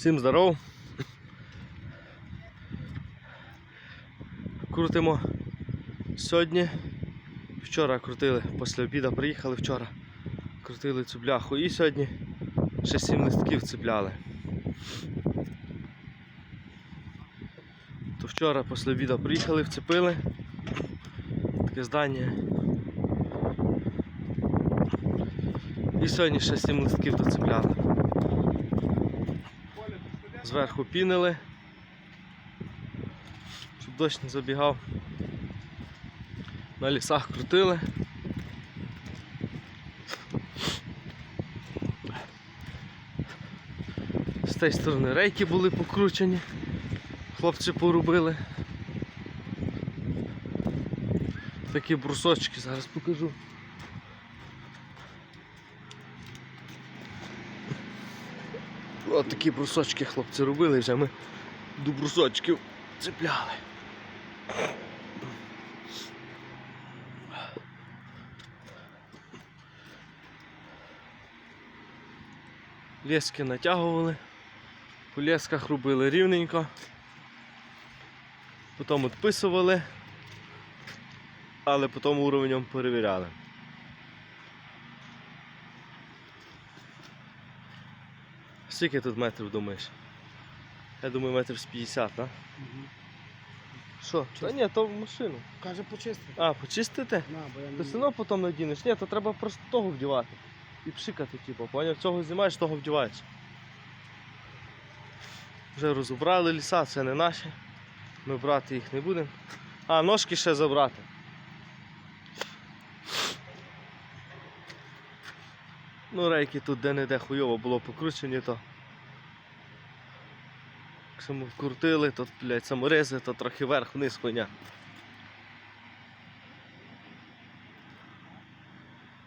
Всім здоров. Крутимо сьогодні. Вчора крутили, після обіду приїхали вчора. Крутили цю бляху і сьогодні ще 7 листків цепляли. То вчора після обіду приїхали, вцепили. Таке здання. І сьогодні ще 7 листків доцепляли. Зверху пінили, щоб дощ не забігав. На лісах крутили. З тієї сторони рейки були покручені, хлопці порубили. Такі брусочки зараз покажу. От такі брусочки хлопці робили, вже ми до брусочків цепляли. Лески натягували, по лесках робили рівненько, потім відписували, але потім уровнем перевіряли. Скільки тут метрів думаєш? Я думаю, метрів з 50, так? Що? Та ні, то в машину. Каже, почистити. А, почистити? На, бо я не все одно потім надінеш. Ні, то треба просто того вдівати. І пшикати, типу, поняв? Цього знімаєш, того вдіваєш. Вже розібрали ліса, це не наші. Ми брати їх не будемо. А, ножки ще забрати. Ну, рейки тут де-не-де хуйово було покручені, то. Якщо ми вкрутили, то, блядь, саморези, то трохи вверх-вниз хуйня.